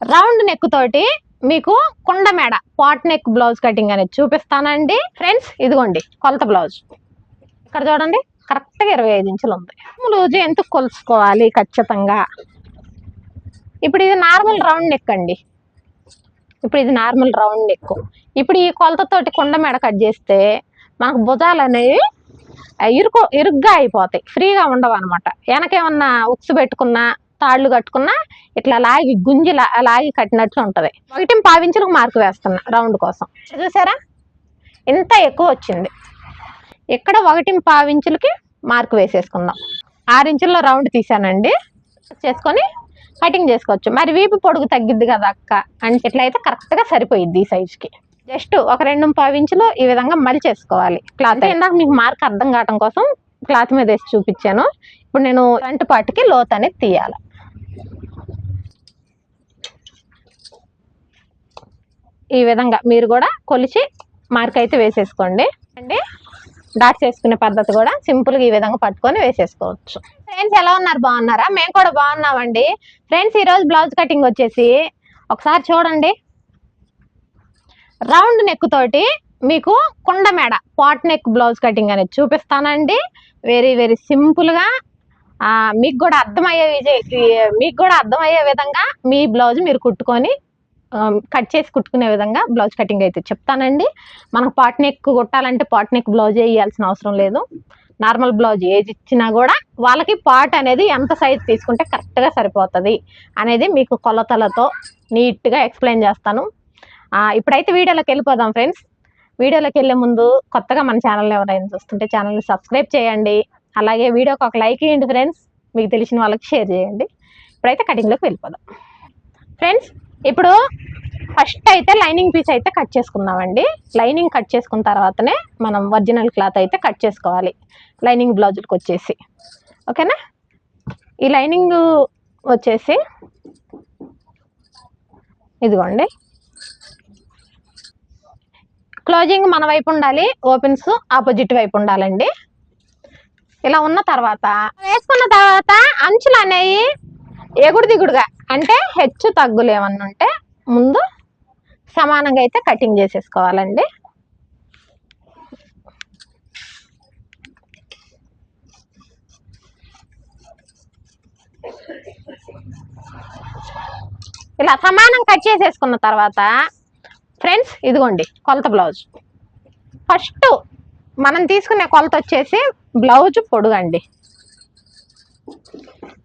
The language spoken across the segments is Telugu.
రౌండ్ నెక్ తోటి మీకు కుండ మేడ పాట్ నెక్ బ్లౌజ్ కటింగ్ అనేది చూపిస్తానండి. ఫ్రెండ్స్ ఇదిగోండి కొలత బ్లౌజ్ ఇక్కడ చూడండి కరెక్ట్గా ఇరవై ఐదు ఇంచులు ఉంది. బ్లౌజ్ ఎంత కొలుసుకోవాలి ఖచ్చితంగా? ఇప్పుడు ఇది నార్మల్ రౌండ్ నెక్ అండి. ఇప్పుడు ఇది నార్మల్ రౌండ్ నెక్ ఇప్పుడు ఈ కొలతతోటి కుండ మెడ కట్ చేస్తే మనకు భుజాలు అనేవి ఇరుకు ఇరుగ్గా అయిపోతాయి. ఫ్రీగా ఉండవు అనమాట వెనకేమన్నా ఉక్సు పెట్టుకున్నా తాళ్ళు కట్టుకున్నా ఇట్లా లాగి గుంజి లాగి కట్టినట్లు ఉంటుంది. ఒకటి పావించులకు మార్కు వేస్తున్నా రౌండ్ కోసం. చూసారా? ఇంత ఎక్కువ వచ్చింది. ఇక్కడ ఒకటి పావించులకి మార్కు వేసేసుకుందాం. ఆరు ఇంచుల్లో రౌండ్ తీసానండి చేసుకొని కటింగ్ చేసుకోవచ్చు. మరి వీపు పొడుగు తగ్గిద్ది కదా అక్క? అంటే ఇట్లయితే కరెక్ట్గా సరిపోయిద్ది ఈ సైజ్కి. జస్ట్ ఒక రెండు పావు ఇంచులు ఈ విధంగా మలిచేసుకోవాలి క్లాత్ ఇందాక మీకు మార్క్ అర్థం కావడం కోసం క్లాత్ మీద వేసి చూపించాను. ఇప్పుడు నేను ఫ్రంట్ పార్ట్కి లోత్ అనేది తీయాలి. ఈ విధంగా మీరు కూడా కొలిచి మార్క్ అయితే వేసేసుకోండి. అండి డాట్స్ వేసుకునే పద్ధతి కూడా సింపుల్గా ఈ విధంగా పట్టుకొని వేసేసుకోవచ్చు. ఫ్రెండ్స్ ఎలా ఉన్నారు? బాగున్నారా? మేము కూడా బాగున్నామండి. ఫ్రెండ్స్ ఈరోజు బ్లౌజ్ కటింగ్ వచ్చేసి ఒకసారి చూడండి. రౌండ్ నెక్కుతోటి మీకు కుండ మేడ పాట్ నెక్ బ్లౌజ్ కటింగ్ అనేది చూపిస్తానండి. వెరీ వెరీ సింపుల్గా మీకు కూడా అర్థమయ్యే విజయ్ మీకు కూడా అర్థమయ్యే విధంగా మీ బ్లౌజ్ మీరు కుట్టుకొని కట్ చేసి కుట్టుకునే విధంగా బ్లౌజ్ కటింగ్ అయితే చెప్తానండి. మనకు పాట్ నెక్ కుట్టాలంటే పాట్ నెక్ బ్లౌజ్ వేయాల్సిన అవసరం లేదు. నార్మల్ బ్లౌజ్ ఏజ్ ఇచ్చినా కూడా వాళ్ళకి పాట్ అనేది ఎంత సైజ్ తీసుకుంటే కరెక్ట్గా సరిపోతుంది అనేది మీకు కొలతలతో నీట్గా ఎక్స్ప్లెయిన్ చేస్తాను. ఇప్పుడైతే వీడియోలోకి వెళ్ళిపోదాం ఫ్రెండ్స్. వీడియోలోకి వెళ్ళే ముందు కొత్తగా మన ఛానల్ ఎవరైనా చూస్తుంటే ఛానల్ని సబ్స్క్రైబ్ చేయండి. అలాగే వీడియోకి ఒక లైక్ ఇవ్వండి ఫ్రెండ్స్. మీకు తెలిసిన వాళ్ళకి షేర్ చేయండి. ఇప్పుడైతే కటింగ్లోకి వెళ్ళిపోదాం. ఫ్రెండ్స్ ఇప్పుడు ఫస్ట్ అయితే లైనింగ్ పీస్ అయితే కట్ చేసుకుందామండి. లైనింగ్ కట్ చేసుకున్న తర్వాతనే మనం ఒరిజినల్ క్లాత్ అయితే కట్ చేసుకోవాలి. లైనింగ్ బ్లౌజులకు వచ్చేసి. ఓకేనా ఈ లైనింగ్ వచ్చేసి ఇదిగోండి. క్లోజింగ్ మన వైపు ఉండాలి ఓపెన్స్ ఆపోజిట్ వైపు ఉండాలండి. ఇలా ఉన్న తర్వాత వేసుకున్న తర్వాత అంచులు అనేవి ఎగుడు దిగుడుగా అంటే హెచ్చు తగ్గులు ఏమన్నా ఉంటే ముందు సమానంగా అయితే కటింగ్ చేసేసుకోవాలండి. ఇలా సమానం కట్ చేసేసుకున్న తర్వాత ఫ్రెండ్స్ ఇదిగోండి కొలత బ్లౌజ్. ఫస్ట్ మనం తీసుకునే కొలత వచ్చేసి బ్లౌజ్ పొడుగండి.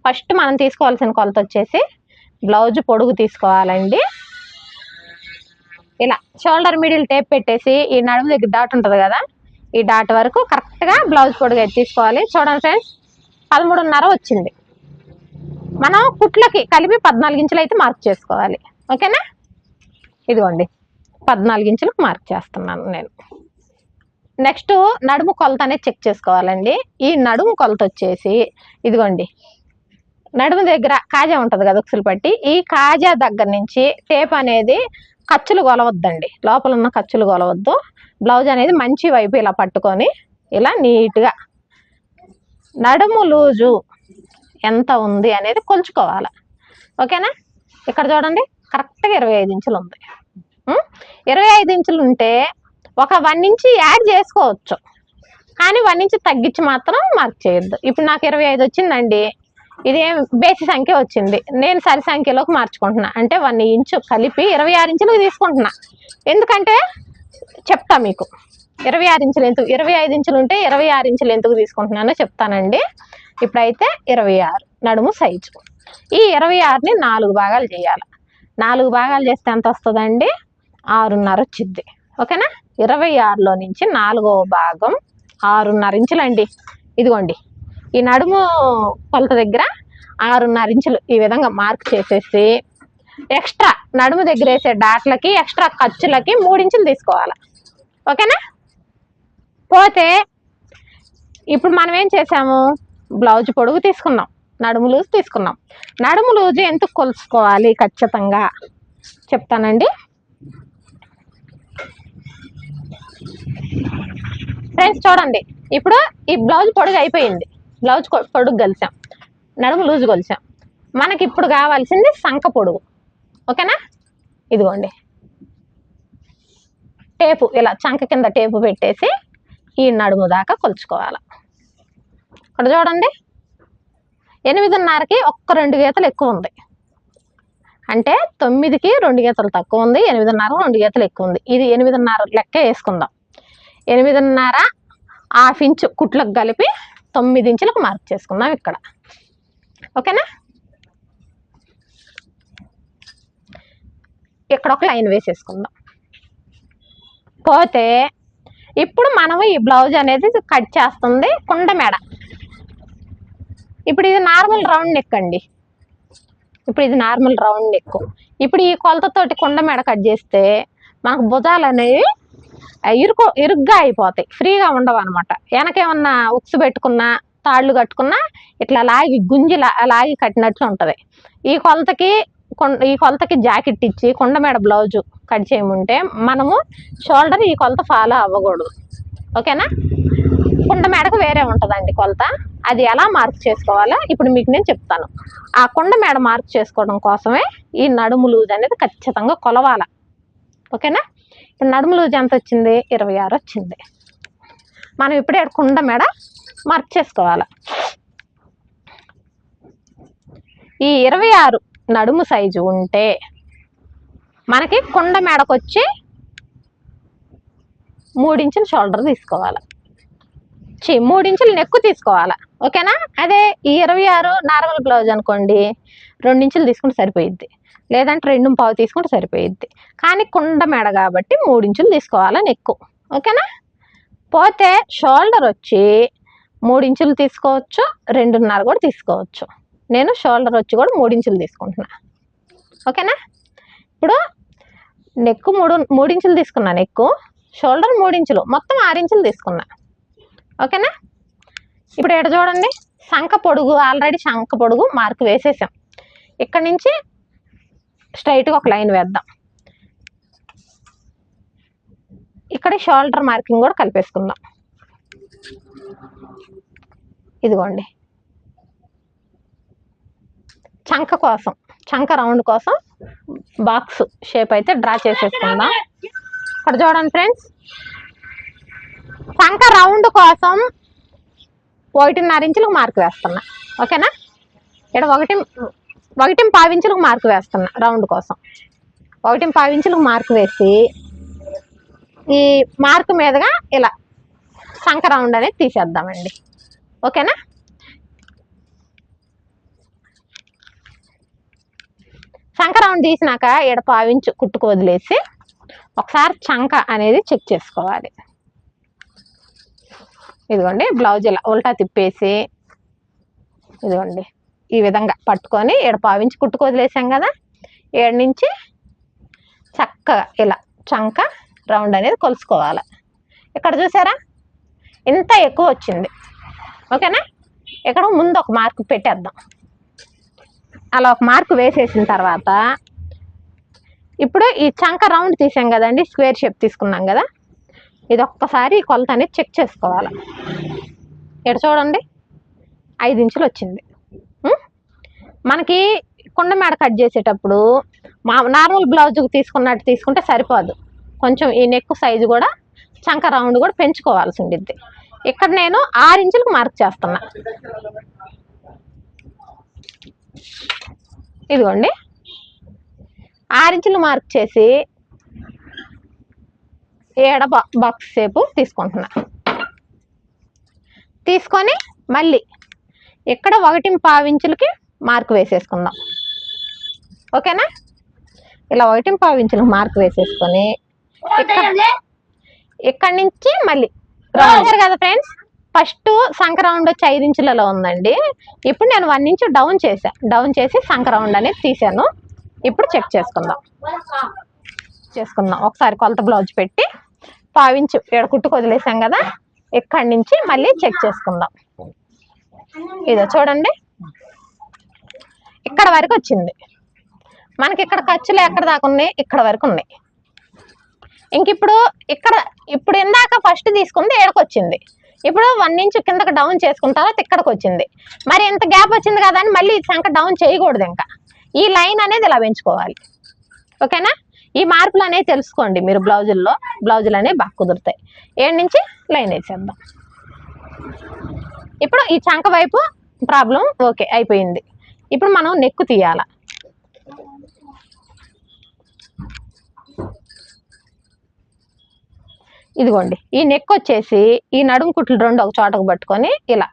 ఫస్ట్ మనం తీసుకోవాల్సిన కొలత వచ్చేసి బ్లౌజ్ పొడుగు తీసుకోవాలండి. ఇలా షోల్డర్ మిడిల్ టేప్ పెట్టేసి ఈ నడుము దగ్గర డాట్ ఉంటుంది కదా ఈ డాట్ వరకు కరెక్ట్గా బ్లౌజ్ పొడుగు అయితే తీసుకోవాలి. చూడండి ఫ్రెండ్స్ పదమూడున్నర వచ్చింది. మనం కుట్లకి కలిపి పద్నాలుగు ఇంచులు అయితే మార్క్ చేసుకోవాలి. ఓకేనా? ఇదిగోండి పద్నాలుగు ఇంచులకు మార్క్ చేస్తున్నాను నేను. నెక్స్ట్ నడుము కొలత అనేది చెక్ చేసుకోవాలండి. ఈ నడుము కొలత వచ్చేసి ఇదిగోండి. నడుము దగ్గర కాజా ఉంటుంది కదా ఉక్సులు పట్టి ఈ కాజా దగ్గర నుంచి టేప్ అనేది ఖర్చులు కొలవద్దండి. లోపల ఉన్న ఖర్చులు కొలవద్దు. బ్లౌజ్ అనేది మంచి వైపు ఇలా పట్టుకొని ఇలా నీట్గా నడుము లూజు ఎంత ఉంది అనేది కొలుచుకోవాలి. ఓకేనా? ఇక్కడ చూడండి. కరెక్ట్గా ఇరవై ఐదు ఇంచులు ఉంది. ఇరవై ఐదు ఇంచులు ఉంటే ఒక వన్ ఇంచ్ యాడ్ చేసుకోవచ్చు. కానీ వన్ ఇంచ్ తగ్గించి మాత్రం మార్క్ చేయొద్దు. ఇప్పుడు నాకు ఇరవై ఐదు వచ్చిందండి. ఇదేం బేసి సంఖ్య వచ్చింది. నేను సరి సంఖ్యలోకి మార్చుకుంటున్నా. అంటే వన్ ఇంచు కలిపి ఇరవై ఆరు ఇంచులకు తీసుకుంటున్నా. ఎందుకంటే చెప్తా మీకు. ఇరవై ఆరు ఇంచులు ఎందుకు ఇరవై ఐదు ఇంచులు ఉంటే ఇరవై ఆరు ఇంచులు ఎందుకు తీసుకుంటున్నానో చెప్తానండి. ఇప్పుడైతే ఇరవై ఆరు నడుము సైజు. ఈ ఇరవై ఆరుని నాలుగు భాగాలు చేయాలి. నాలుగు భాగాలు చేస్తే ఎంత వస్తుందండి? ఆరున్నర వచ్చింది ఓకేనా? ఇరవై ఆరులో నుంచి నాలుగవ భాగం ఆరున్నర ఇంచులండి. ఇదిగోండి. ఈ నడుము కొలత దగ్గర ఆరున్నర ఇంచులు ఈ విధంగా మార్క్ చేసేసి ఎక్స్ట్రా నడుము దగ్గర వేసే డాట్లకి ఎక్స్ట్రా ఖర్చులకి మూడించులు తీసుకోవాలి. ఓకేనా? పోతే ఇప్పుడు మనం ఏం చేసాము? బ్లౌజ్ పొడుగు తీసుకున్నాం. నడుము లూజ్ తీసుకున్నాం. నడుము లూజు ఎంత కొలుసుకోవాలి ఖచ్చితంగా? చెప్తానండి. ఫ్రెండ్స్ చూడండి. ఇప్పుడు ఈ బ్లౌజ్ పొడుగు అయిపోయింది. బ్లౌజ్ పొడుగు కలిసాం నడుము లూజ్ కొలిసాం మనకి ఇప్పుడు కావాల్సింది సంక పొడుగు. ఓకేనా? ఇదిగోండి. టేపు ఇలా చంక కింద టేపు పెట్టేసి ఈ నడుము దాకా కొలుచుకోవాలి. ఇక్కడ చూడండి. ఎనిమిదిన్నరకి ఒక్క రెండు గీతలు ఎక్కువ ఉంది. అంటే తొమ్మిదికి రెండు గీతలు తక్కువ ఉంది ఎనిమిదిన్నర రెండు గీతలు ఎక్కువ ఉంది. ఇది ఎనిమిదిన్నర లెక్క వేసుకుందాం. ఎనిమిదిన్నర హాఫ్ ఇంచు కుట్లకు కలిపి తొమ్మిది ఇంచులకు మార్క్ చేసుకుందాం ఇక్కడ. ఓకేనా? ఇక్కడ ఒక లైన్ వేసేసుకుందాం. పోతే ఇప్పుడు మనము ఈ బ్లౌజ్ అనేది కట్ చేస్తుంది కుండ మెడ. ఇప్పుడు ఇది నార్మల్ రౌండ్ నెక్ అండి ఇప్పుడు ఇది నార్మల్ రౌండ్ నెక్ ఇప్పుడు ఈ కొలతతోటి కుండ మెడ కట్ చేస్తే మనకు భుజాలు అనేవి ఇరుకు ఇరుగ్గా అయిపోతాయి. ఫ్రీగా ఉండవు అనమాట వెనకేమన్నా ఉక్సు పెట్టుకున్నా తాళ్ళు కట్టుకున్నా ఇట్లా లాగి గుంజి లాగి కట్టినట్లు ఉంటుంది. ఈ కొలతకి ఈ కొలతకి జాకెట్ ఇచ్చి కుండ మెడ బ్లౌజు కట్ చేయమంటే మనము షోల్డర్ ఈ కొలత ఫాలో అవ్వకూడదు. ఓకేనా? కుండ మేడకు వేరే ఉంటుందండి కొలత. అది ఎలా మార్క్ చేసుకోవాలో ఇప్పుడు మీకు నేను చెప్తాను. ఆ కుండ మేడ మార్క్ చేసుకోవడం కోసమే ఈ నడుము లూజ్ అనేది ఖచ్చితంగా కొలవాల. ఓకేనా? ఇప్పుడు నడుము లూజ్ ఎంత వచ్చింది? ఇరవై ఆరు వచ్చింది. మనం ఇప్పుడే కుండ మేడ మార్క్ చేసుకోవాలి. ఈ ఇరవై ఆరు నడుము సైజు ఉంటే మనకి కుండ మేడకు వచ్చి మూడించిన షోల్డర్ తీసుకోవాలి. చి మూడించులు నెక్కు తీసుకోవాలి. ఓకేనా? అదే ఈ ఇరవై ఆరు నార్మల్ బ్లౌజ్ అనుకోండి రెండించులు తీసుకుంటే సరిపోయిద్ది. లేదంటే రెండు పావు తీసుకుంటే సరిపోయిద్ది. కానీ కుండ మెడ కాబట్టి మూడించులు తీసుకోవాలి నెక్కు. ఓకేనా? పోతే షోల్డర్ వచ్చి మూడించులు తీసుకోవచ్చు రెండున్నర కూడా తీసుకోవచ్చు. నేను షోల్డర్ వచ్చి కూడా మూడించులు తీసుకుంటున్నా. ఓకేనా? ఇప్పుడు నెక్కు మూడు మూడించులు తీసుకున్నా నెక్కు షోల్డర్ మూడించులు మొత్తం ఆరించులు తీసుకున్నా. ఓకేనా? ఇప్పుడు ఎక్కడ చూడండి? శంఖ పొడుగు ఆల్రెడీ శంఖ పొడుగు మార్క్ వేసేసాం. ఇక్కడ నుంచి స్ట్రైట్గా ఒక లైన్ వేద్దాం. ఇక్కడ షోల్డర్ మార్కింగ్ కూడా కలిపేసుకుందాం. ఇదిగోండి. చంక కోసం చంక రౌండ్ కోసం బాక్స్ షేప్ అయితే డ్రా చేసేసుకుందాం. ఇక్కడ చూడండి ఫ్రెండ్స్ సంఖ రౌండ్ కోసం ఒకటిన్నర ఇంచులకు మార్కు వేస్తున్నా. ఓకేనా? ఇక్కడ ఒకటి ఒకటి పావించులకు మార్కు వేస్తున్నా రౌండ్ కోసం. ఒకటి పావించులకు మార్కు వేసి ఈ మార్కు మీదుగా ఇలా సంక రౌండ్ అనేది తీసేద్దామండి. ఓకేనా? సంక రౌండ్ తీసినాక ఈడ పావించు కుట్టుకు వదిలేసి ఒకసారి చంక అనేది చెక్ చేసుకోవాలి. ఇదిగోండి బ్లౌజ్ ఇలా ఉల్టా తిప్పేసి ఇదిగోండి ఈ విధంగా పట్టుకొని ఈడ పావించి కుట్టుకు వదిలేసాం కదా ఏడు నుంచి చక్కగా ఇలా చంక రౌండ్ అనేది కొలుసుకోవాలి. ఇక్కడ చూసారా? ఇంత ఎక్కువ వచ్చింది. ఓకేనా? ఇక్కడ ముందు ఒక మార్క్ పెట్టేద్దాం. అలా ఒక మార్క్ వేసేసిన తర్వాత ఇప్పుడు ఈ చంక రౌండ్ తీసాం కదండి స్క్వేర్ షేప్ తీసుకున్నాం కదా ఇది ఒక్కసారి కొలత అనేది చెక్ చేసుకోవాలి. ఇక్కడ చూడండి? ఐదు ఇంచులు వచ్చింది. మనకి కుండ మేడ కట్ చేసేటప్పుడు మా నార్మల్ బ్లౌజ్కి తీసుకున్నట్టు తీసుకుంటే సరిపోదు. కొంచెం ఈ నెక్ సైజు కూడా చంక రౌండ్ కూడా పెంచుకోవాల్సి ఉండిద్ది. ఇక్కడ నేను ఆరు ఇంచులకు మార్క్ చేస్తున్నా. ఇదిగోండి. ఆరించులు మార్క్ చేసి ఏడ బాక్స్ షేపు తీసుకుంటున్నా. తీసుకొని మళ్ళీ ఇక్కడ ఒకటి పావించులకి మార్క్ వేసేసుకుందాం. ఓకేనా? ఇలా ఒకటి పావించులకు మార్క్ వేసేసుకొని ఇక్కడ నుంచి మళ్ళీ? రాశారు కదా ఫ్రెండ్స్ ఫస్ట్ సంక రౌండ్ వచ్చి ఐదు ఇంచులలో ఉందండి. ఇప్పుడు నేను వన్ ఇంచు డౌన్ చేశా. డౌన్ చేసి సంక రౌండ్ అనేది తీసాను ఇప్పుడు చెక్ చేసుకుందాం. చేసుకుందాం. ఒకసారి కొలత బ్లౌజ్ పెట్టి పావించు ఇక్కడ కుట్టుకు వదిలేసాం కదా ఇక్కడి నుంచి మళ్ళీ చెక్ చేసుకుందాం. ఇదో చూడండి. ఇక్కడ వరకు వచ్చింది. మనకి ఇక్కడ ఖర్చులు ఎక్కడ దాకా ఉన్నాయి? ఇక్కడ వరకు ఉన్నాయి. ఇంక ఇప్పుడు ఇక్కడ ఇప్పుడు ఇందాక ఫస్ట్ తీసుకుంది ఏడకు వచ్చింది. ఇప్పుడు వన్ ఇంచ్ కిందకి డౌన్ చేసుకున్న తర్వాత ఇక్కడికి వచ్చింది. మరి ఇంత గ్యాప్ వచ్చింది కదా అని మళ్ళీ ఈ సంఖ్య డౌన్ చేయకూడదు ఇంకా. ఈ లైన్ అనేది ఇలా పెంచుకోవాలి. ఓకేనా ఈ మార్పులు అనేవి తెలుసుకోండి మీరు బ్లౌజుల్లో. బ్లౌజులు అనేవి బాగా కుదురుతాయి. ఏడు నుంచి లైన్ వేసేద్దాం. ఇప్పుడు ఈ చంక వైపు ప్రాబ్లం ఓకే అయిపోయింది. ఇప్పుడు మనం నెక్కు తీయాల. ఇదిగోండి ఈ నెక్ వచ్చేసి ఈ నడుము కుట్లు రెండు ఒక చోటకు పట్టుకొని ఇలా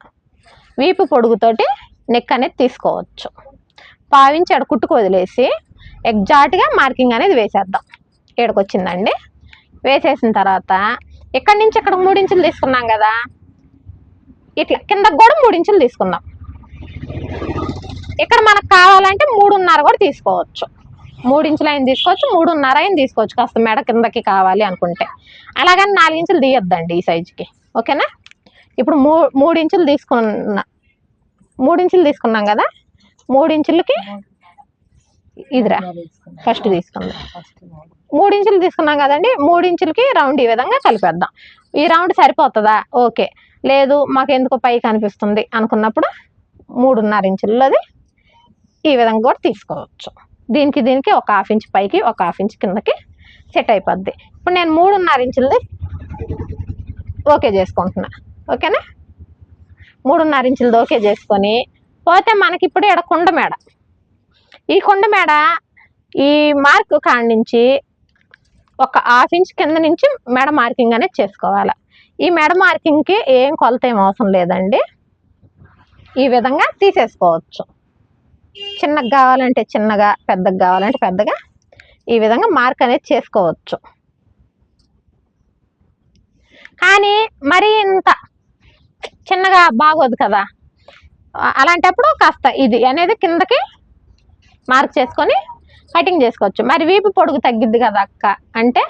వీపు పొడుగుతోటి నెక్ అనేది తీసుకోవచ్చు. పావించి అక్కడ కుట్టుకు వదిలేసి ఎగ్జాక్ట్గా మార్కింగ్ అనేది వేసేద్దాం. ఏడకొచ్చిందండి. వేసేసిన తర్వాత ఇక్కడి నుంచి ఇక్కడ మూడించులు తీసుకున్నాం కదా? ఇట్లా కిందకు కూడా మూడించులు తీసుకుందాం. ఇక్కడ మనకు కావాలంటే మూడున్నర కూడా తీసుకోవచ్చు. మూడించులు అయిన తీసుకోవచ్చు మూడున్నర అయిన తీసుకోవచ్చు. కాస్త మెడ కిందకి కావాలి అనుకుంటే. అలాగని నాలుగించులు తీయొద్దండి ఈ సైజుకి. ఓకేనా? ఇప్పుడు మూ మూడించులు తీసుకున్న మూడించులు తీసుకున్నాం కదా? మూడించులకి ఇదిరా. ఫస్ట్ తీసుకుందాం? మూడించులు తీసుకున్నాం కదండి మూడించులకి రౌండ్ ఈ విధంగా కలిపేద్దాం. ఈ రౌండ్ సరిపోతుందా? ఓకే. లేదు మాకు ఎందుకో పై కనిపిస్తుంది అనుకున్నప్పుడు మూడున్నర ఇంచులది ఈ విధంగా కూడా తీసుకోవచ్చు. దీనికి దీనికి ఒక హాఫ్ ఇంచ్ పైకి ఒక హాఫ్ ఇంచ్ కిందకి సెట్ అయిపోద్ది. ఇప్పుడు నేను మూడున్నర ఇంచులది ఓకే చేసుకుంటున్నా. ఓకేనా? మూడున్నర ఇంచులది ఓకే చేసుకొని పోతే మనకి ఇప్పుడు ఇక్కడ కుండ మేడ. ఈ కొండ మేడ ఈ మార్క్ కాడ నుంచి ఒక హాఫ్ ఇంచ్ కింద నుంచి మెడ మార్కింగ్ అనేది చేసుకోవాలి. ఈ మెడ మార్కింగ్కి ఏం కొలత ఏం అవసరం లేదండి. ఈ విధంగా తీసేసుకోవచ్చు. చిన్నగా కావాలంటే చిన్నగా పెద్దగా కావాలంటే పెద్దగా ఈ విధంగా మార్క్ అనేది చేసుకోవచ్చు. కానీ మరి ఇంత చిన్నగా బాగోదు కదా. అలాంటప్పుడు కాస్త ఇది అనేది కిందకి మార్క్ చేసుకొని కటింగ్ చేసుకోవచ్చు. మరి వీపు పొడుగు తగ్గిద్ది కదా అక్క. అంటే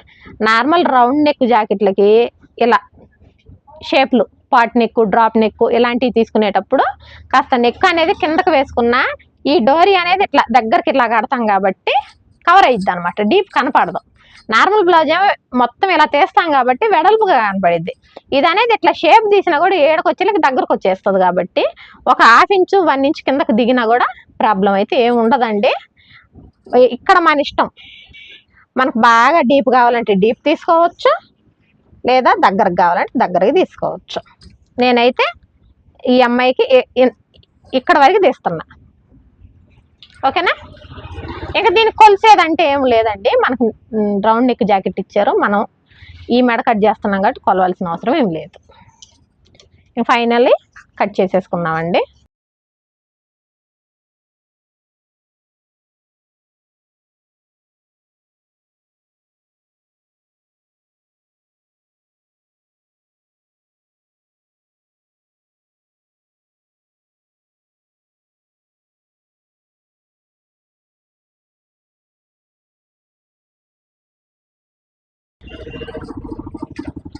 నార్మల్ రౌండ్ నెక్ జాకెట్లకి ఇలా షేప్లు పాట్ నెక్ డ్రాప్ నెక్ ఇలాంటివి తీసుకునేటప్పుడు కాస్త నెక్ అనేది కిందకు వేసుకున్న ఈ డోరీ అనేది ఇట్లా దగ్గరికి ఇట్లా కడతాం కాబట్టి కవర్ అయ్యిద్ది అనమాట డీప్ కనపడదు. నార్మల్ బ్లౌజ్ ఏమో మొత్తం ఇలా తీస్తాం కాబట్టి వెడల్పుగా కనపడిద్ది. ఇది అనేది ఇట్లా షేప్ తీసినా కూడా ఏడకొచ్చేలకి దగ్గరకు వచ్చేస్తుంది కాబట్టి ఒక హాఫ్ ఇంచు వన్ ఇంచ్ కిందకు దిగినా కూడా ప్రాబ్లం అయితే ఏమి ఉండదండి. ఇక్కడ మన ఇష్టం. మనకు బాగా డీప్ కావాలంటే డీప్ తీసుకోవచ్చు. లేదా దగ్గరకు కావాలంటే దగ్గరకి తీసుకోవచ్చు. నేనైతే ఈ అమ్మాయికి ఇక్కడ వరకు తీస్తున్నా. ఓకేనా? ఇంకా దీనికి కొలిసేదంటే ఏం లేదండి. మనకు రౌండ్ నెక్ జాకెట్ ఇచ్చారు. మనం ఈ మెడ కట్ చేస్తున్నాం కాబట్టి కొలవాల్సిన అవసరం ఏం లేదు. Finally cut చేసేసుకున్నామండి.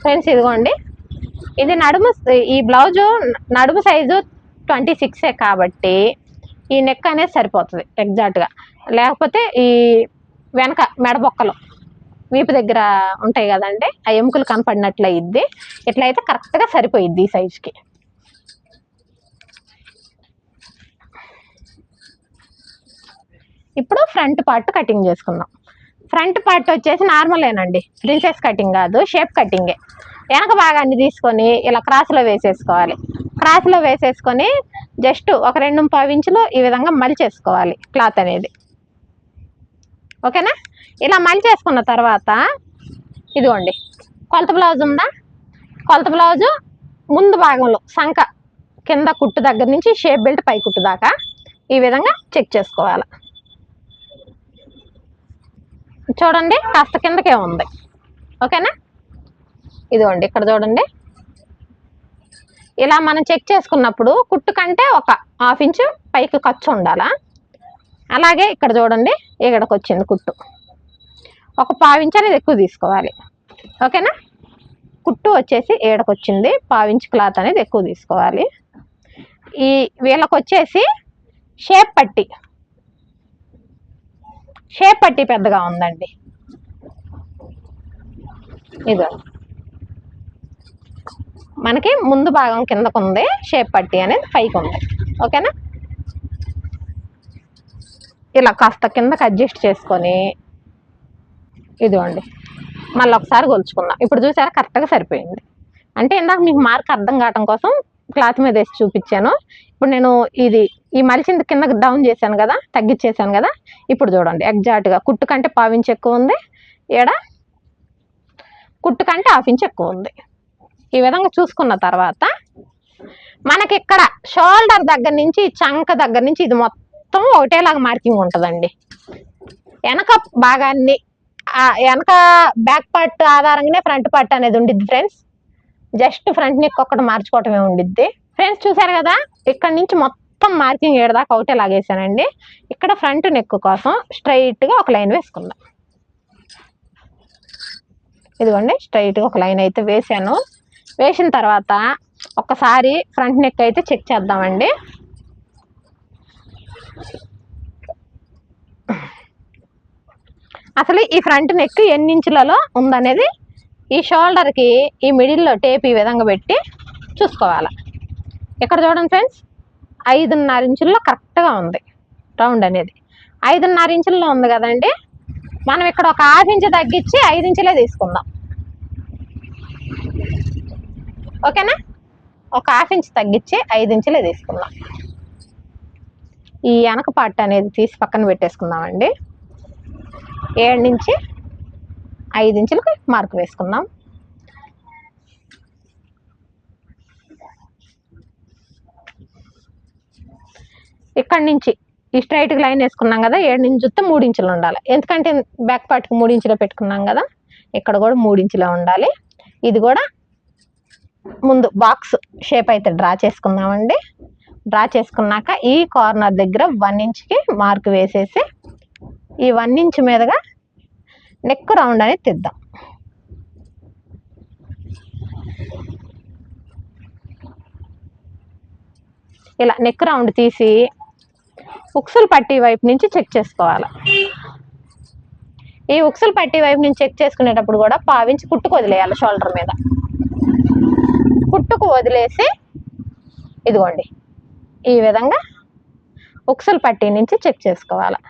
ఫ్రెండ్స్ ఇదిగోండి. ఇది నడుము ఈ బ్లౌజు నడుము సైజు ట్వంటీ సిక్సే కాబట్టి ఈ నెక్ అనేది సరిపోతుంది ఎగ్జాక్ట్గా లేకపోతే ఈ వెనక మెడబొక్కలు వీపు దగ్గర ఉంటాయి కదండి ఆ ఎముకలు కనపడినట్లు అయ్యిద్ది ఇట్లయితే కరెక్ట్గా సరిపోయిద్ది ఈ సైజుకి ఇప్పుడు ఫ్రంట్ పార్ట్ కటింగ్ చేసుకుందాం. ఫ్రంట్ పార్ట్ వచ్చేసి నార్మలేనండి ప్రిన్సెస్ కటింగ్ కాదు షేప్ కటింగే వెనక భాగాన్ని తీసుకొని ఇలా క్రాస్లో వేసేసుకోవాలి. క్రాస్లో వేసేసుకొని జస్ట్ ఒక రెండు పావు ఇంచులు ఈ విధంగా మలిచేసుకోవాలి క్లాత్ అనేది. ఓకేనా? ఇలా మలిచేసుకున్న తర్వాత ఇదిగోండి. కొలత బ్లౌజ్ ఉందా? కొలత బ్లౌజు ముందు భాగంలో సంఖ కింద కుట్టు దగ్గర నుంచి షేప్ బెల్ట్ పై కుట్టు దాకా ఈ విధంగా చెక్ చేసుకోవాలి. చూడండి కాస్త కిందకే ఉంది. ఓకేనా? ఇదిగోండి ఇక్కడ చూడండి. ఇలా మనం చెక్ చేసుకున్నప్పుడు కుట్టు కంటే ఒక హాఫ్ ఇంచు పైకి ఖర్చు ఉండాలా? అలాగే ఇక్కడ చూడండి ఇక్కడికి వచ్చింది కుట్టు. ఒక పావించ్ అనేది ఎక్కువ తీసుకోవాలి. ఓకేనా? కుట్టు వచ్చేసి ఏడకు వచ్చింది పావించ్ క్లాత్ అనేది ఎక్కువ తీసుకోవాలి. ఈ వీళ్ళకి వచ్చేసి షేప్ పట్టి షేప్ పట్టి పెద్దగా ఉందండి. ఇదో. మనకి ముందు భాగం కిందకు ఉంది షేప్ పట్టి అనేది పైకి ఉంది ఓకేనా? ఇలా కాస్త కిందకి అడ్జస్ట్ చేసుకొని ఇదిగోండి. మళ్ళీ ఒకసారి కొలుచుకుందాం. ఇప్పుడు చూసారా కరెక్ట్గా సరిపోయింది. అంటే ఇందాక మీకు మార్క్ అర్థం కావటం కోసం క్లాత్ మీద వేసి చూపించాను. ఇప్పుడు నేను ఇది ఈ మలిచింది కింద డౌన్ చేశాను కదా తగ్గించేసాను కదా ఇప్పుడు చూడండి ఎగ్జాక్ట్గా కుట్టు కంటే పావించి ఎక్కువ ఉంది. ఈడ కుట్టు కంటే హాఫ్ ఇంచ్ ఎక్కువ ఉంది. ఈ విధంగా చూసుకున్న తర్వాత మనకి ఇక్కడ షోల్డర్ దగ్గర నుంచి చంక దగ్గర నుంచి ఇది మొత్తం ఒకటేలాగా మార్కింగ్ ఉంటుందండి. వెనక భాగాన్ని వెనక బ్యాక్ పార్ట్ ఆధారంగానే ఫ్రంట్ పార్ట్ అనేది ఉండిద్ది ఫ్రెండ్స్ జస్ట్ ఫ్రంట్ నెక్ ఒక్కటి మార్చుకోవటమే ఉండిద్ది. ఫ్రెండ్స్ చూసారు కదా ఇక్కడ నుంచి మొత్తం మార్కింగ్ ఏడదాకా ఒకటే లాగేసానండి. ఇక్కడ ఫ్రంట్ నెక్ కోసం స్ట్రైట్గా ఒక లైన్ వేసుకుందాం. ఇదిగోండి స్ట్రైట్గా ఒక లైన్ అయితే వేసాను. వేసిన తర్వాత ఒక్కసారి ఫ్రంట్ నెక్ అయితే చెక్ చేద్దామండి. అసలు ఈ ఫ్రంట్ నెక్ ఎన్ని ఇంచులలో ఉందనేది ఈ షోల్డర్కి ఈ మిడిల్లో టేప్ ఈ విధంగా పెట్టి చూసుకోవాలి. ఇక్కడ చూడండి ఫ్రెండ్స్ ఐదున్నర ఇంచుల్లో కరెక్ట్గా ఉంది. రౌండ్ అనేది. ఐదున్నర ఇంచుల్లో ఉంది కదండి. మనం ఇక్కడ ఒక హాఫ్ ఇంచు తగ్గించి ఐదు ఇంచులే తీసుకుందాం. ఓకేనా? ఒక హాఫ్ ఇంచ్ తగ్గించి ఐదు ఇంచులే తీసుకుందాం. ఈ వెనక పార్ట్ అనేది తీసి పక్కన పెట్టేసుకుందామండి. ఏడు నుంచి ఐదు ఇంచులకు మార్క్ వేసుకుందాం. ఇక్కడి నుంచి ఈ స్ట్రైట్కి లైన్ వేసుకున్నాం కదా ఏడు నుంచి చూస్తే మూడు ఇంచులు ఉండాలి. ఎందుకంటే బ్యాక్ పార్ట్కి మూడు ఇంచులు పెట్టుకున్నాం కదా ఇక్కడ కూడా మూడు ఇంచులే ఉండాలి. ఇది కూడా ముందు బాక్స్ షేప్ అయితే డ్రా చేసుకుందామండి. డ్రా చేసుకున్నాక ఈ కార్నర్ దగ్గర వన్ ఇంచ్కి మార్క్ వేసేసి ఈ వన్ ఇంచ్ మీదుగా నెక్ రౌండ్ అనేది తెద్దాం. ఇలా నెక్ రౌండ్ తీసి ఉక్సులు పట్టి వైపు నుంచి చెక్ చేసుకోవాలి. ఈ ఉక్సులు పట్టి వైపు నుంచి చెక్ చేసుకునేటప్పుడు కూడా పావించి కుట్టుకు వదిలేయాలి షోల్డర్ మీద. కుట్టుకు వదిలేసి ఇదిగోండి ఈ విధంగా ఉక్సులు పట్టి నుంచి చెక్ చేసుకోవాలి.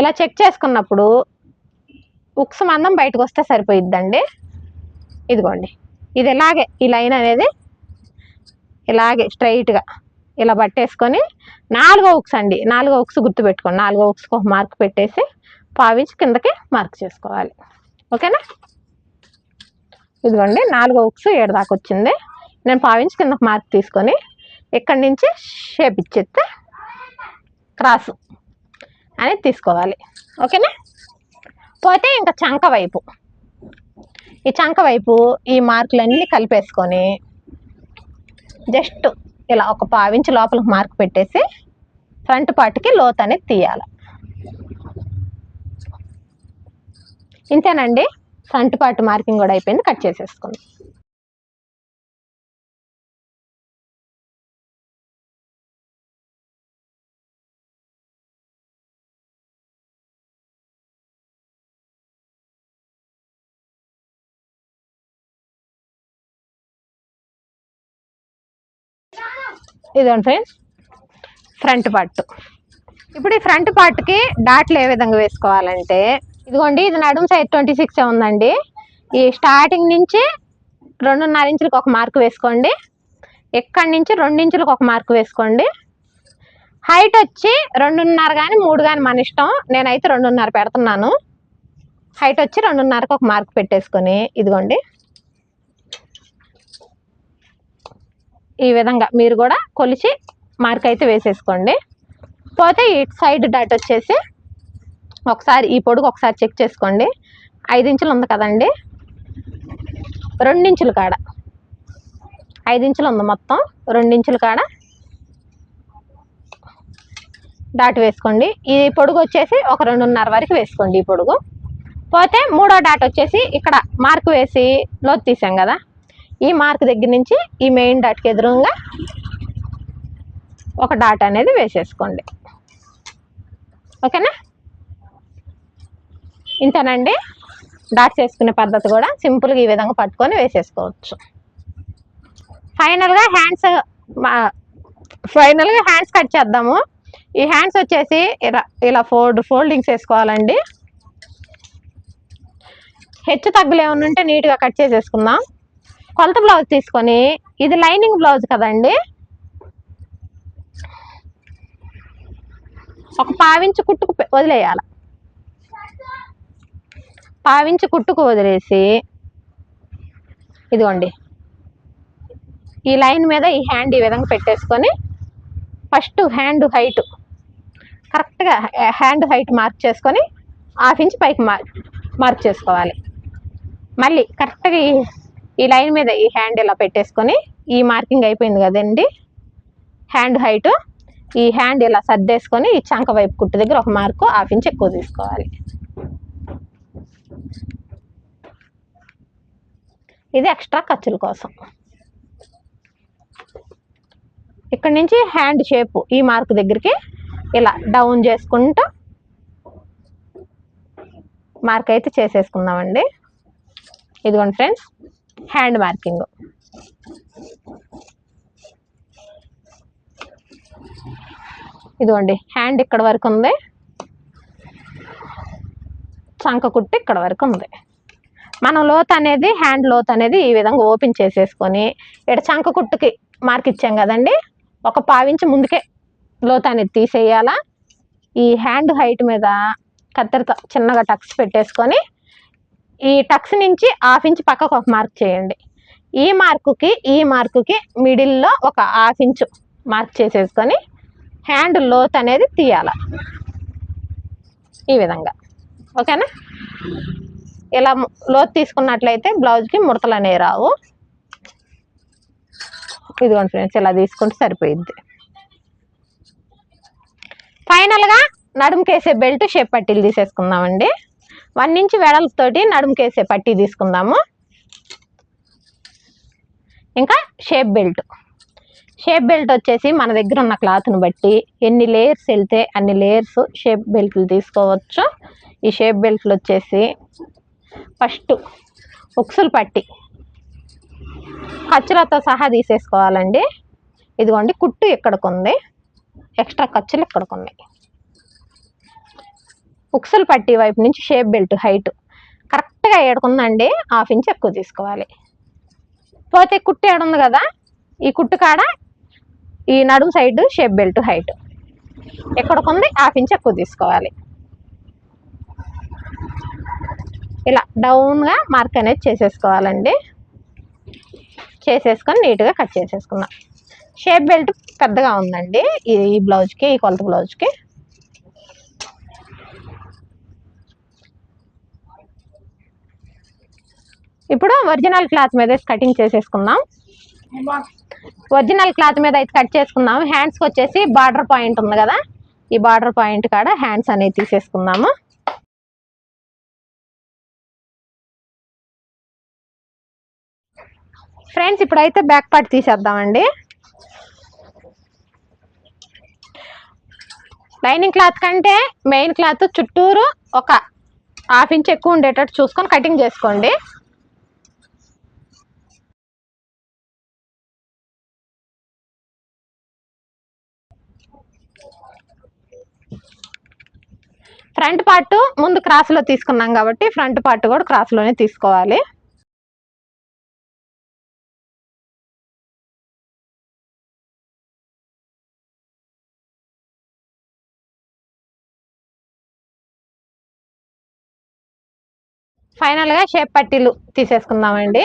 ఇలా చెక్ చేసుకున్నప్పుడు ఉక్సు మందం బయటకు వస్తే సరిపోయిద్దండి. ఇదిగోండి. ఇది ఇలాగే ఈ లైన్ అనేది ఇలాగే స్ట్రైట్గా ఇలా పట్టేసుకొని నాలుగో ఉక్స్ అండి. నాలుగో ఉక్స్ గుర్తుపెట్టుకోండి. నాలుగో ఉక్స్కి ఒక మార్క్ పెట్టేసి పావించి కిందకి మార్క్ చేసుకోవాలి. ఓకేనా? ఇదిగోండి. నాలుగో ఉక్స్ ఏడు దాకా వచ్చింది. నేను పావించి కిందకి మార్క్ తీసుకొని ఇక్కడి నుంచి షేప్ ఇచ్చేస్తే క్రాసు అనేది తీసుకోవాలి. ఓకేనా? పోతే ఇంకా చంక వైపు. ఈ చంక వైపు ఈ మార్కులన్నీ కలిపేసుకొని జస్ట్ ఇలా ఒక పావించి లోపలికి మార్క్ పెట్టేసి ఫ్రంట్ పార్ట్కి లోత్ అనేది తీయాలి. ఇంతేనండి. ఫ్రంట్ పార్ట్ మార్కింగ్ కూడా అయిపోయింది. కట్ చేసేసుకుందాం. ఇదండి ఫ్రెండ్స్ ఫ్రంట్ పార్ట్ ఇప్పుడు ఈ ఫ్రంట్ పార్ట్కి డాట్లు ఏ విధంగా వేసుకోవాలంటే ఇదిగోండి ఇది నడుము సైజ్ ట్వంటీ సిక్స్ ఉందండి. ఈ స్టార్టింగ్ నుంచి రెండున్నర ఇంచులకు ఒక మార్క్ వేసుకోండి. ఎక్కడి నుంచి రెండు ఇంచులకు ఒక మార్క్ వేసుకోండి. హైట్ వచ్చి రెండున్నర కానీ మూడు కానీ మన ఇష్టం. నేనైతే రెండున్నర పెడుతున్నాను. హైట్ వచ్చి రెండున్నరకు ఒక మార్క్ పెట్టేసుకొని ఇదిగోండి. ఈ విధంగా మీరు కూడా కొలిచి మార్క్ అయితే వేసేసుకోండి. పోతే ఈ సైడ్ డాట్ వచ్చేసి ఒకసారి ఈ పొడుగు ఒకసారి చెక్ చేసుకోండి. ఐదు ఇంచులు ఉంది కదండి. రెండించులు కాడ. ఐదు ఇంచులు ఉంది మొత్తం. రెండించులు కాడ. డాట్ వేసుకోండి. ఈ పొడుగు వచ్చేసి ఒక రెండున్నర వరకు వేసుకోండి ఈ పొడుగు. పోతే మూడో డాట్ వచ్చేసి ఇక్కడ మార్క్ వేసి లోతు తీసాం కదా. ఈ మార్క్ దగ్గర నుంచి ఈ మెయిన్ డాట్కి ఎదురుగా ఒక డాట్ అనేది వేసేసుకోండి. ఓకేనా? ఇంతేనండి. డాట్స్ వేసుకునే పద్ధతి కూడా సింపుల్గా ఈ విధంగా పట్టుకొని వేసేసుకోవచ్చు. ఫైనల్గా హ్యాండ్స్ ఫైనల్గా హ్యాండ్స్ కట్ చేద్దాము. ఈ హ్యాండ్స్ వచ్చేసి ఇలా ఇలా ఫోల్డ్ ఫోల్డింగ్స్ వేసుకోవాలండి. హెచ్చు తగ్గులు ఏమైనా ఉంటే నీట్గా కట్ చేసేసుకుందాం. కొలత బ్లౌజ్ తీసుకొని ఇది లైనింగ్ బ్లౌజ్ కదండి? ఒక పావించి కుట్టుకు వదిలేయాల వదిలేయాలి? పావించి కుట్టుకు వదిలేసి ఇదిగోండి. ఈ లైన్ మీద ఈ హ్యాండ్ ఈ విధంగా పెట్టేసుకొని ఫస్ట్ హ్యాండ్ హైట్ కరెక్ట్గా హ్యాండ్ హైట్ మార్క్ చేసుకొని హాఫ్ ఇంచ్ పైకి మార్క్ మార్క్ చేసుకోవాలి. మళ్ళీ కరెక్ట్గా ఈ లైన్ మీద ఈ హ్యాండ్ ఇలా పెట్టేసుకొని ఈ మార్కింగ్ అయిపోయింది కదండి. Hand height. ఈ హ్యాండ్ ఇలా సర్దేసుకొని ఈ చంక వైపు కుట్టు దగ్గర ఒక మార్కు హాఫ్ ఇంచ్ ఎక్కువ తీసుకోవాలి. ఇది ఎక్స్ట్రా ఖర్చుల కోసం. ఇక్కడ నుంచి హ్యాండ్ షేప్ ఈ మార్క్ దగ్గరికి ఇలా డౌన్ చేసుకుంటూ మార్క్ అయితే చేసేసుకుందామండి. ఇదిగోండి ఫ్రెండ్స్ హ్యాండ్ మార్కింగ్. ఇదిగోండి హ్యాండ్ ఇక్కడ వరకు ఉంది. చంక కుట్టు ఇక్కడ వరకు ఉంది. మనం లోత్ అనేది హ్యాండ్ లోత్ అనేది ఈ విధంగా ఓపెన్ చేసేసుకొని ఇక్కడ చంక కుట్టుకి మార్క్ ఇచ్చాం కదండి? ఒక పావించి ముందుకే లోత్ అనేది తీసేయాలా. ఈ హ్యాండ్ హైట్ మీద కత్తెరతో చిన్నగా టక్స్ పెట్టేసుకొని ఈ టక్స్ నుంచి హాఫ్ ఇంచ్ పక్కకు ఒక మార్క్ చేయండి. ఈ మార్కుకి ఈ మార్కుకి మిడిల్లో ఒక హాఫ్ ఇంచ్ మార్క్ చేసేసుకొని హ్యాండ్ లోత్ అనేది తీయాల. ఈ విధంగా. ఓకేనా? ఇలా లోత్ తీసుకున్నట్లయితే బ్లౌజ్కి ముడతలు అనేవి రావు. ఇదిగోండి ఫ్రెండ్స్ ఇలా తీసుకుంటే సరిపోయిద్ది. ఫైనల్గా నడుముకేసే బెల్ట్ షేప్ పట్టీలు తీసేసుకుందామండి. వన్ ఇంచ్ వెడల్పుతోటి నడుముకేసే పట్టీ తీసుకుందాము. ఇంకా షేప్ బెల్ట్. షేప్ బెల్ట్ వచ్చేసి మన దగ్గర ఉన్న క్లాత్ను బట్టి ఎన్ని లేయర్స్ వెళ్తే అన్ని లేయర్స్ షేప్ బెల్ట్లు తీసుకోవచ్చు. ఈ షేప్ బెల్ట్లు వచ్చేసి ఫస్ట్ ఉక్సులు పట్టి ఖర్చులతో సహా తీసేసుకోవాలండి. ఇదిగోండి కుట్టు ఇక్కడికి ఉంది ఎక్స్ట్రా ఖర్చులు ఇక్కడికి ఉన్నాయి ఉక్సలు పట్టి వైపు నుంచి షేప్ బెల్ట్ హైట్ కరెక్ట్గా ఏడుకుందండి హాఫ్ ఇంచ్ ఎక్కువ తీసుకోవాలి. పోతే కుట్టు ఏడుంది కదా ఈ కుట్టు కాడ ఈ నడుము సైడ్ షేప్ బెల్ట్ హైట్. ఎక్కడికి ఉంది హాఫ్ ఇంచ్ ఎక్కువ తీసుకోవాలి. ఇలా డౌన్గా మార్క్ అనేది చేసేసుకోవాలండి. చేసేసుకొని నీట్గా కట్ చేసేసుకుందాం షేప్ బెల్ట్ పెద్దగా ఉందండి ఈ బ్లౌజ్కి ఈ కొలత బ్లౌజ్కి. ఇప్పుడు ఒరిజినల్ క్లాత్ మీద కటింగ్ చేసేసుకుందాం. ఒరిజినల్ క్లాత్ మీద అయితే కట్ చేసుకుందాం. హ్యాండ్స్కి వచ్చేసి బార్డర్ పాయింట్ ఉంది కదా? ఈ బార్డర్ పాయింట్ కాడ హ్యాండ్స్ అనేది తీసేసుకుందాము. ఫ్రెండ్స్ ఇప్పుడైతే బ్యాక్ పార్ట్ తీసేద్దామండి. లైనింగ్ క్లాత్ కంటే మెయిన్ క్లాత్ చుట్టూరు ఒక హాఫ్ ఇంచ్ ఎక్కువ ఉండేటట్టు చూసుకొని కటింగ్ చేసుకోండి. ఫ్రంట్ పార్ట్ ముందు క్రాస్లో తీసుకున్నాం కాబట్టి ఫ్రంట్ పార్ట్ కూడా క్రాస్లోనే తీసుకోవాలి. ఫైనల్గా షేప్ పట్టీలు తీసేసుకుందామండి.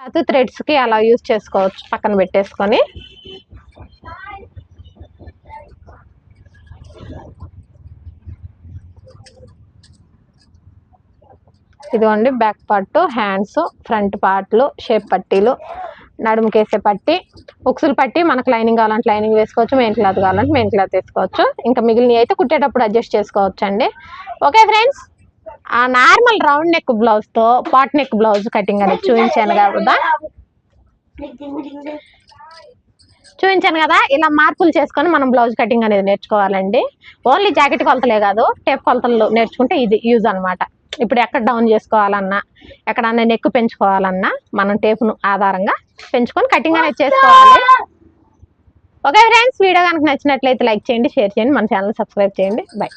అది థ్రెడ్స్కి అలా యూజ్ చేసుకోవచ్చు పక్కన పెట్టేసుకొని. ఇదిగోండి బ్యాక్ పార్ట్ హ్యాండ్స్ ఫ్రంట్ పార్ట్లు షేప్ పట్టీలు నడుముకేసే పట్టి ఉక్సులు పట్టి మనకు లైనింగ్ కావాలంటే లైనింగ్ వేసుకోవచ్చు మెయిన్ క్లాత్ కావాలంటే మెయిన్ క్లాత్ వేసుకోవచ్చు. ఇంకా మిగిలినవి అయితే కుట్టేటప్పుడు అడ్జస్ట్ చేసుకోవచ్చు అండి ఓకే ఫ్రెండ్స్ ఆ నార్మల్ రౌండ్ నెక్ బ్లౌజ్తో పాట్ నెక్ బ్లౌజ్ కటింగ్ అనేది చూపించాను కదా. చూపించాను కదా ఇలా మార్పులు చేసుకొని మనం బ్లౌజ్ కటింగ్ అనేది నేర్చుకోవాలండి. ఓన్లీ జాకెట్ కొలతలే కాదు టేప్ కొలతలు నేర్చుకుంటే ఇది యూజ్ అన్నమాట. ఇప్పుడు ఎక్కడ డౌన్ చేసుకోవాలన్నా ఎక్కడన్నా నెక్ పెంచుకోవాలన్నా మనం టేప్ను ఆధారంగా పెంచుకొని కటింగ్ అనేది చేసుకోవాలి. ఓకే ఫ్రెండ్స్ వీడియో కనుక నచ్చినట్లయితే లైక్ చేయండి షేర్ చేయండి మన ఛానల్ సబ్స్క్రైబ్ చేయండి. బై